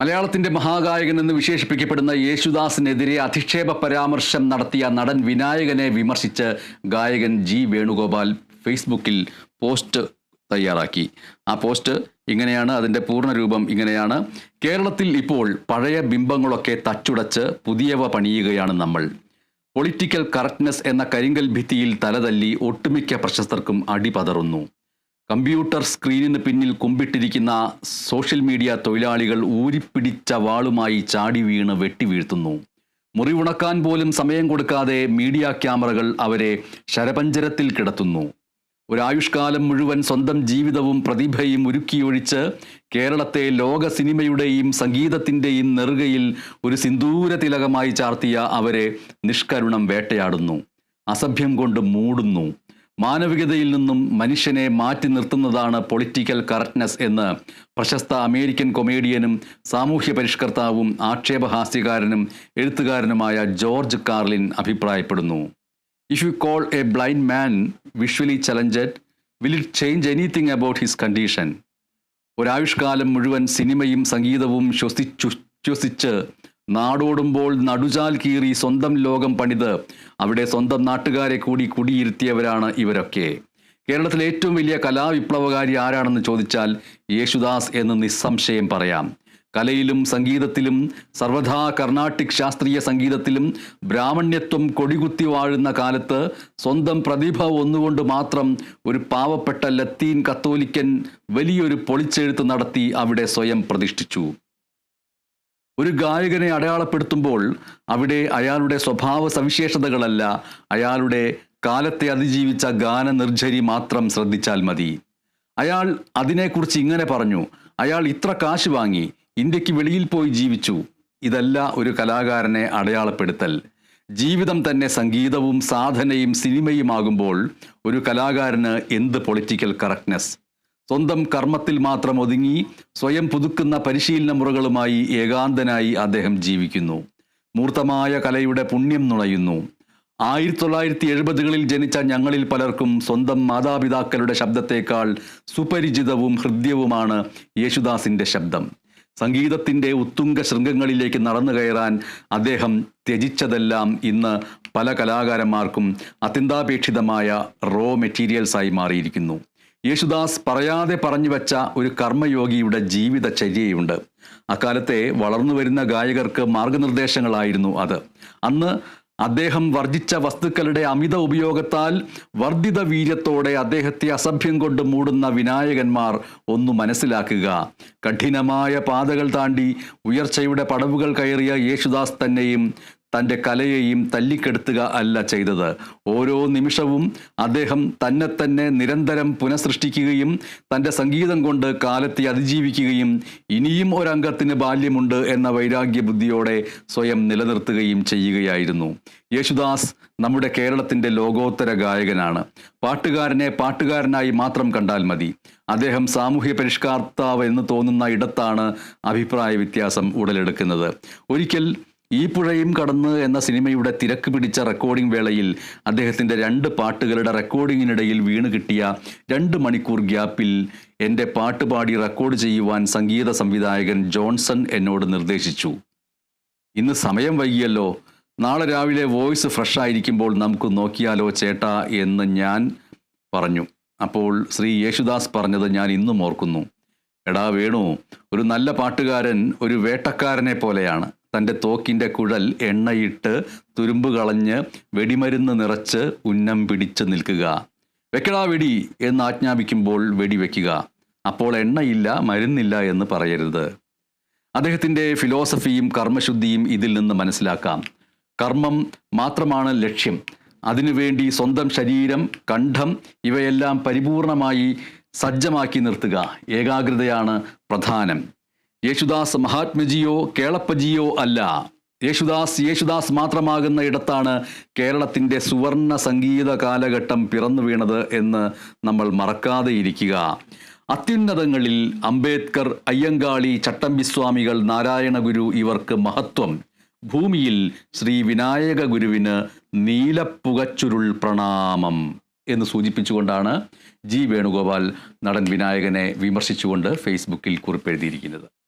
മലയാളത്തിന്റെ മഹാഗായകൻ എന്ന് വിശേഷിപ്പിക്കപ്പെടുന്ന യേശുദാസിനെതിരെ അധിക്ഷേപ പരാമർശം നടത്തിയ നടൻ വിനായകനെ വിമർശിച്ച് ഗായകൻ ജി വേണുഗോപാൽ ഫേസ്ബുക്കിൽ പോസ്റ്റ് തയ്യാറാക്കി. ആ പോസ്റ്റ് ഇങ്ങനെയാണ് അതിന്റെ പൂർണരൂപം ഇങ്ങനെയാണ്. കേരളത്തിൽ ഇപ്പോൾ പഴയ ബിംബങ്ങളൊക്കെ തച്ചുടച്ച് പുതിയവ പണിയുകയാണ് നമ്മൾ. പൊളിറ്റിക്കൽ കറക്റ്റ്നെസ് എന്ന കരിങ്കൽ ഭിത്തിയിൽ തലതല്ലി ഒട്ടുമിക്ക പ്രശസ്തർക്കും അടിപതറുന്നു. കമ്പ്യൂട്ടർ സ്ക്രീനിന് പിന്നിൽ കുമ്പിട്ടിരിക്കുന്ന സോഷ്യൽ മീഡിയ തൊഴിലാളികൾ ഊരിപ്പിടിച്ച വാളുമായി ചാടി വീണ് വെട്ടിവീഴ്ത്തുന്നു മുറിവുണക്കാൻ പോലും സമയം കൊടുക്കാതെ മീഡിയ ക്യാമറകൾ അവരെ ശരപഞ്ചരത്തിൽ കിടത്തുന്നു. ഒരായുഷ്കാലം മുഴുവൻ സ്വന്തം ജീവിതവും പ്രതിഭയും ഉരുക്കിയൊഴിച്ച് കേരളത്തെ ലോക സിനിമയുടെയും സംഗീതത്തിന്റെയും നെറുകയിൽ ഒരു സിന്ദൂര തിലകമായി ചാർത്തിയ അവരെ നിഷ്കരുണം വേട്ടയാടുന്നു. അസഭ്യം കൊണ്ട് മൂടുന്നു. മാനവികതയിൽ നിന്നും മനുഷ്യനെ മാറ്റി നിർത്തുന്നതാണ് പൊളിറ്റിക്കൽ കറക്റ്റ്നെസ് എന്ന് പ്രശസ്ത അമേരിക്കൻ കൊമേഡിയനും സാമൂഹ്യ പരിഷ്കർത്താവും ആക്ഷേപഹാസ്യകാരനും എഴുത്തുകാരനുമായ ജോർജ് കാർലിൻ അഭിപ്രായപ്പെടുന്നു. If you call a blind man visually challenged will it change anything about his condition ഒരായുഷ്കാലം മുഴുവൻ സിനിമയും സംഗീതവും ശ്വസിച്ചു ശ്വസിച്ച് നാടോടുമ്പോൾ നടുചാൽ കീറി സ്വന്തം ലോകം പണിത് അവിടെ സ്വന്തം നാട്ടുകാരെ കൂടി കുടിയിരുത്തിയവരാണ് ഇവരൊക്കെ. കേരളത്തിലെ ഏറ്റവും വലിയ കലാവിപ്ലവകാരി ആരാണെന്ന് ചോദിച്ചാൽ യേശുദാസ് എന്ന് നിസ്സംശയം പറയാം. കലയിലും സംഗീതത്തിലും സർവഥാ കർണാട്ടിക് ശാസ്ത്രീയ സംഗീതത്തിലും ബ്രാഹ്മണ്യത്വം കൊടികുത്തി വാഴുന്ന കാലത്ത് സ്വന്തം പ്രതിഭ ഒന്നുകൊണ്ട് മാത്രം ഒരു പാവപ്പെട്ട ലത്തീൻ കത്തോലിക്കൻ വലിയൊരു പൊളിച്ചെഴുത്ത് നടത്തി അവിടെ സ്വയം പ്രതിഷ്ഠിച്ചു. ഒരു ഗായകനെ അടയാളപ്പെടുത്തുമ്പോൾ അവിടെ അയാളുടെ സ്വഭാവ സവിശേഷതകളല്ല അയാളുടെ കാലത്തെ അതിജീവിച്ച ഗാന നിർജരി മാത്രം ശ്രദ്ധിച്ചാൽ മതി. അയാൾ അതിനെക്കുറിച്ച് ഇങ്ങനെ പറഞ്ഞു അയാൾ ഇത്ര കാശ് വാങ്ങി ഇന്ത്യയ്ക്ക് വെളിയിൽ പോയി ജീവിച്ചു. ഇതല്ല ഒരു കലാകാരനെ അടയാളപ്പെടുത്തൽ. ജീവിതം തന്നെ സംഗീതവും സാധനയും സിനിമയുമാകുമ്പോൾ ഒരു കലാകാരന് എന്ത് പൊളിറ്റിക്കൽ കറക്റ്റ്നെസ് സ്വന്തം കർമ്മത്തിൽ മാത്രം ഒതുങ്ങി സ്വയം പുതുക്കുന്ന പരിശീലന മുറകളുമായി ഏകാന്തനായി അദ്ദേഹം ജീവിക്കുന്നു. മൂർത്തമായ കലയുടെ പുണ്യം നുണയുന്നു. ആയിരത്തി തൊള്ളായിരത്തി എഴുപതുകളിൽ ജനിച്ച ഞങ്ങളിൽ പലർക്കും സ്വന്തം മാതാപിതാക്കളുടെ ശബ്ദത്തേക്കാൾ സുപരിചിതവും ഹൃദ്യവുമാണ് യേശുദാസിന്റെ ശബ്ദം. സംഗീതത്തിന്റെ ഉത്തുംഗ ശൃംഗങ്ങളിലേക്ക് നടന്നു കയറാൻ അദ്ദേഹം ത്യജിച്ചതെല്ലാം ഇന്ന് പല കലാകാരന്മാർക്കും അത്യന്താപേക്ഷിതമായ റോ മെറ്റീരിയൽസായി മാറിയിരിക്കുന്നു. യേശുദാസ് പറയാതെ പറഞ്ഞു വച്ച ഒരു കർമ്മയോഗിയുടെ ജീവിത ജീവിതചര്യയുണ്ട്. അക്കാലത്തെ വളർന്നു വരുന്ന ഗായകർക്ക് മാർഗനിർദ്ദേശങ്ങളായിരുന്നു അത്. അന്ന് അദ്ദേഹം വർജിച്ച വസ്തുക്കളുടെ അമിത ഉപയോഗത്താൽ വർദ്ധിത വീര്യത്തോടെ അദ്ദേഹത്തെ അസഭ്യം കൊണ്ട് മൂടുന്ന വിനായകന്മാർ ഒന്ന് മനസ്സിലാക്കുക. കഠിനമായ പാതകൾ താണ്ടി ഉയർച്ചയുടെ പടവുകൾ കയറിയ യേശുദാസ് തന്നെയും തന്റെ കലയെയും തല്ലിക്കെടുത്തുക അല്ല ചെയ്തത്. ഓരോ നിമിഷവും അദ്ദേഹം തന്നെ തന്നെ നിരന്തരം പുനഃസൃഷ്ടിക്കുകയും തന്റെ സംഗീതം കൊണ്ട് കാലത്തെ അതിജീവിക്കുകയും ഇനിയും ഒരംഗത്തിന് ബാല്യമുണ്ട് എന്ന വൈരാഗ്യ ബുദ്ധിയോടെ സ്വയം നിലനിർത്തുകയും ചെയ്യുകയായിരുന്നു. യേശുദാസ് നമ്മുടെ കേരളത്തിന്റെ ലോകോത്തര ഗായകനാണ്. പാട്ടുകാരനെ പാട്ടുകാരനായി മാത്രം കണ്ടാൽ മതി. അദ്ദേഹം സാമൂഹ്യ പരിഷ്കർത്താവ് എന്ന് തോന്നുന്ന ഇടത്താണ് അഭിപ്രായ വ്യത്യാസം ഉടലെടുക്കുന്നത്. ഒരിക്കൽ ഈ പുഴയും കടന്ന് എന്ന സിനിമയുടെ തിരക്ക് പിടിച്ച റെക്കോർഡിംഗ് വേളയിൽ അദ്ദേഹത്തിന്റെ രണ്ട് പാട്ടുകളുടെ റെക്കോർഡിങ്ങിനിടയിൽ വീണ് കിട്ടിയ രണ്ട് മണിക്കൂർ ഗ്യാപ്പിൽ എന്റെ പാട്ട് പാടി റെക്കോർഡ് ചെയ്യുവാൻ സംഗീത സംവിധായകൻ ജോൺസൺ എന്നോട് നിർദ്ദേശിച്ചു. ഇന്ന് സമയം വൈകിയല്ലോ. നാളെ രാവിലെ വോയിസ് ഫ്രഷ് ആയിരിക്കുമ്പോൾ നമുക്ക് നോക്കിയാലോ ചേട്ടാ എന്ന് ഞാൻ പറഞ്ഞു. അപ്പോൾ ശ്രീ യേശുദാസ് പറഞ്ഞത് ഞാൻ ഇന്നും ഓർക്കുന്നു. എടാ വേണു ഒരു നല്ല പാട്ടുകാരൻ ഒരു വേട്ടക്കാരനെ പോലെയാണ്. തന്റെ തോക്കിന്റെ കുഴൽ എണ്ണയിട്ട് തുരുമ്പ് കളഞ്ഞ് വെടിമരുന്ന് നിറച്ച് ഉന്നം പിടിച്ച് നിൽക്കുക. വെക്കടാ വെടി എന്ന് ആജ്ഞാപിക്കുമ്പോൾ വെടി വെടിവെക്കുക അപ്പോൾ എണ്ണയില്ല മരുന്നില്ല എന്ന് പറയരുത്. അദ്ദേഹത്തിന്റെ ഫിലോസഫിയും കർമ്മശുദ്ധിയും ഇതിൽ നിന്ന് മനസ്സിലാക്കാം. കർമ്മം മാത്രമാണ് ലക്ഷ്യം. അതിനുവേണ്ടി സ്വന്തം ശരീരം കണ്ഠം ഇവയെല്ലാം പരിപൂർണമായി സജ്ജമാക്കി നിർത്തുക. ഏകാഗ്രതയാണ് പ്രധാനം. യേശുദാസ് മഹാത്മജിയോ കേളപ്പജിയോ അല്ല. യേശുദാസ് യേശുദാസ് മാത്രമാകുന്ന ഇടത്താണ് കേരളത്തിന്റെ സുവർണ സംഗീത കാലഘട്ടം പിറന്നു വീണത് എന്ന് നമ്മൾ മറക്കാതെ ഇരിക്കുക. അത്യുന്നതങ്ങളിൽ അംബേദ്കർ അയ്യങ്കാളി ചട്ടമ്പിസ്വാമികൾ നാരായണഗുരു ഇവർക്ക് മഹത്വം. ഭൂമിയിൽ ശ്രീ വിനായക ഗുരുവിന് നീലപ്പുകച്ചുരുൾ പ്രണാമം എന്ന് സൂചിപ്പിച്ചുകൊണ്ടാണ് ജി വേണുഗോപാൽ നടൻ വിനായകനെ വിമർശിച്ചുകൊണ്ട് ഫേസ്ബുക്കിൽ കുറിപ്പെഴുതിയിരിക്കുന്നത്.